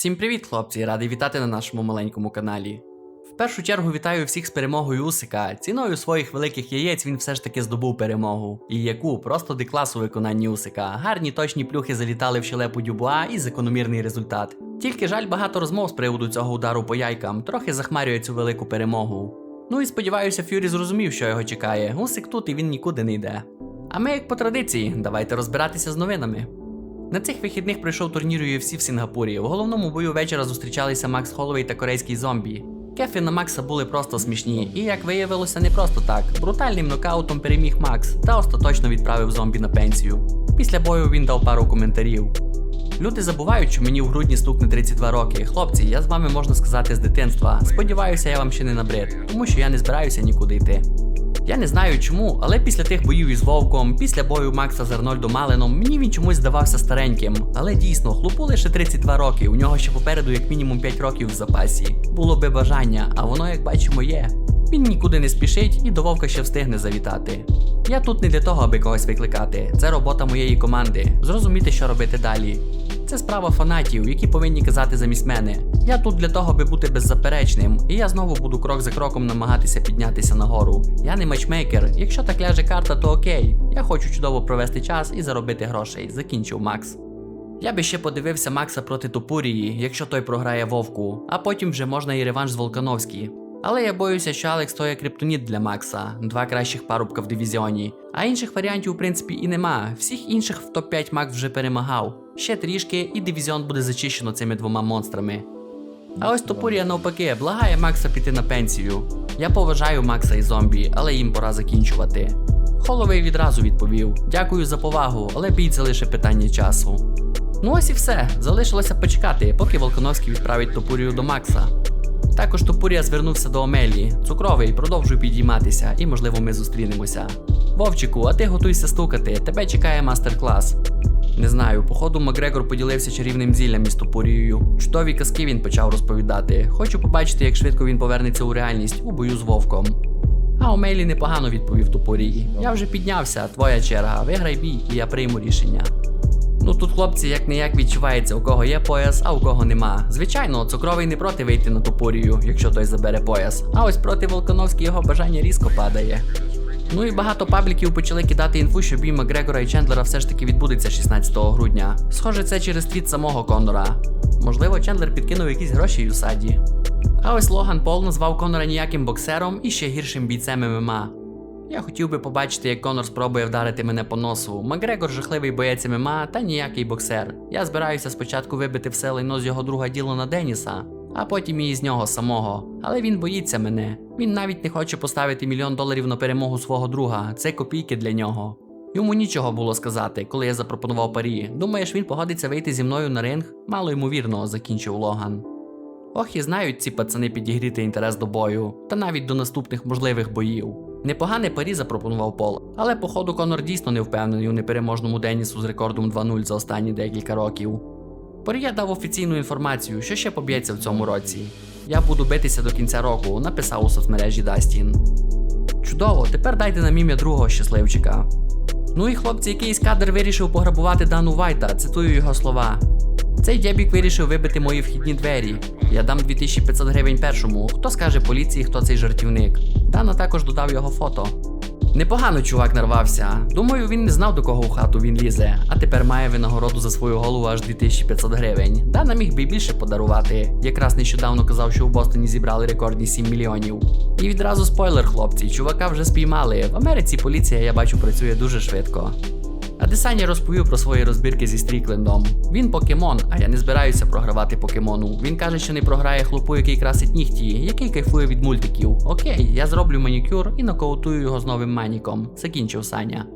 Всім привіт, хлопці! Радий вітати на нашому маленькому каналі. В першу чергу вітаю всіх з перемогою Усика. Ціною своїх великих яєць він все ж таки здобув перемогу. І яку просто деклас у виконанні Усика. Гарні точні плюхи залітали в щелепу Дюбуа і закономірний результат. Тільки жаль, багато розмов з приводу цього удару по яйкам трохи захмарює цю велику перемогу. Ну і сподіваюся, Фюрі зрозумів, що його чекає. Усик тут і він нікуди не йде. А ми, як по традиції, давайте розбиратися з новинами. На цих вихідних пройшов турнір UFC в Сінгапурі. У головному бою вечора зустрічалися Макс Холловей та корейський зомбі. Кефі на Макса були просто смішні, і як виявилося, не просто так. Брутальним нокаутом переміг Макс та остаточно відправив зомбі на пенсію. Після бою він дав пару коментарів. Люди забувають, що мені в грудні стукне 32 роки. Хлопці, я з вами можна сказати з дитинства. Сподіваюся, я вам ще не набрид, тому що я не збираюся нікуди йти. Я не знаю чому, але після тих боїв із Вовком, після бою Макса з Арнольдом Маленом, мені він чомусь здавався стареньким. Але дійсно, хлопу лише 32 роки, у нього ще попереду як мінімум 5 років в запасі. Було би бажання, а воно, як бачимо, є. Він нікуди не спішить і до Вовка ще встигне завітати. Я тут не для того, аби когось викликати. Це робота моєї команди. Зрозуміти, що робити далі. Це справа фанатів, які повинні казати замість мене. Я тут для того, аби бути беззаперечним, і я знову буду крок за кроком намагатися піднятися нагору. Я не матчмейкер. Якщо так ляже карта, то окей. Я хочу чудово провести час і заробити грошей. Закінчив Макс. Я би ще подивився Макса проти Топурії, якщо той програє Вовку, а потім вже можна і реванш з Волкановські. Але я боюся, що Алекс то є криптоніт для Макса, два кращих парубка в дивізіоні. А інших варіантів, в принципі, і нема. Всіх інших в топ-5 Макс вже перемагав. Ще трішки, і дивізіон буде зачищено цими двома монстрами. А ось Топурія навпаки благає Макса піти на пенсію. Я поважаю Макса і зомбі, але їм пора закінчувати. Холовей відразу відповів: Дякую за повагу, але бій це лише питання часу. Ну ось і все. Залишилося почекати, поки Волконовський відправить Топурію до Макса. Також Топурія звернувся до Омелії. Цукровий, продовжуй підійматися, і можливо ми зустрінемося. Вовчику, а ти готуйся стукати, тебе чекає мастер-клас. Не знаю, походу Макгрегор поділився чарівним зіллям із Топурією. Чудові казки він почав розповідати. Хочу побачити, як швидко він повернеться у реальність у бою з вовком. А Омелі непогано відповів Топурії. Я вже піднявся, твоя черга, виграй бій, і я прийму рішення. Ну тут хлопці як не як відчувається, у кого є пояс, а у кого нема. Звичайно, цукровий не проти вийти на топорію, якщо той забере пояс. А ось проти Волконовський його бажання різко падає. Ну і багато пабліків почали кидати інфу, що бій Макгрегора і Чендлера все ж таки відбудеться 16 грудня. Схоже, це через твіт самого Конора. Можливо, Чендлер підкинув якісь гроші Юсаді. А ось Логан Пол назвав Конора ніяким боксером і ще гіршим бійцем ММА. Я хотів би побачити, як Конор спробує вдарити мене по носу. Макгрегор жахливий боєць ММА та ніякий боксер. Я збираюся спочатку вибити все лайно з його друга Ділона Деніса, а потім і з нього самого. Але він боїться мене. Він навіть не хоче поставити мільйон доларів на перемогу свого друга. Це копійки для нього. Йому нічого було сказати, коли я запропонував парі. Думаєш, він погодиться вийти зі мною на ринг? Мало ймовірно, закінчив Логан. Ох, і знають ці пацани підігріти інтерес до бою, та навіть до наступних можливих боїв. Непогане парі запропонував Пол, але походу Конор дійсно не впевнений у непереможному Денісу з рекордом 2-0 за останні декілька років. Порія дав офіційну інформацію, що ще поб'ється в цьому році. Я буду битися до кінця року, написав у соцмережі Дастін. Чудово, тепер дайте нам ім'я другого щасливчика. Ну і хлопці, якийсь кадр вирішив пограбувати Дану Вайта, цитую його слова. Цей дебік вирішив вибити мої вхідні двері. Я дам 2500 гривень першому. Хто скаже поліції, хто цей жартівник? Дана також додав його фото. Непогано чувак нарвався. Думаю, він не знав, до кого в хату він лізе, а тепер має винагороду за свою голову аж 2500 гривень. Дана міг би більше подарувати. Якраз нещодавно казав, що у Бостоні зібрали рекордні 7 мільйонів. І відразу спойлер, хлопці, чувака вже спіймали. В Америці поліція, я бачу, працює дуже швидко. А Десані розповів про свої розбірки зі Стріклендом. Він покемон, а я не збираюся програвати покемону. Він каже, що не програє хлопу, який красить нігті, який кайфує від мультиків. Окей, я зроблю манікюр і нокаутую його з новим маніком. Закінчив Саня.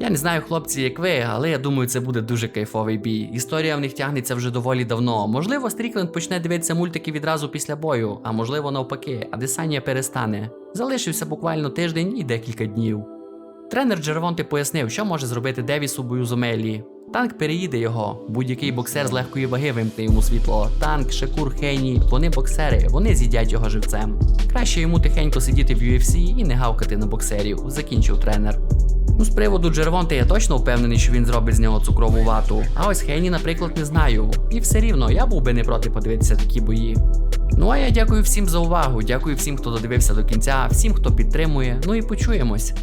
Я не знаю, хлопці, як ви, але я думаю, це буде дуже кайфовий бій. Історія в них тягнеться вже доволі давно. Можливо, Стрікленд почне дивитися мультики відразу після бою, а можливо навпаки, а Десанія перестане. Залишився буквально тиждень і декілька днів. Тренер Джервонти пояснив, що може зробити Девіс у бою з Омелії. Танк переїде його. Будь-який боксер з легкої ваги вимкне йому світло. Танк, Шекур, Хейні, вони боксери, вони з'їдять його живцем. Краще йому тихенько сидіти в UFC і не гавкати на боксерів, закінчив тренер. Ну, з приводу Джервонти я точно впевнений, що він зробить з нього цукрову вату. А ось Хейні, наприклад, не знаю. І все рівно я був би не проти подивитися такі бої. Ну а я дякую всім за увагу, дякую всім, хто додивився до кінця, всім, хто підтримує. Ну і почуємось.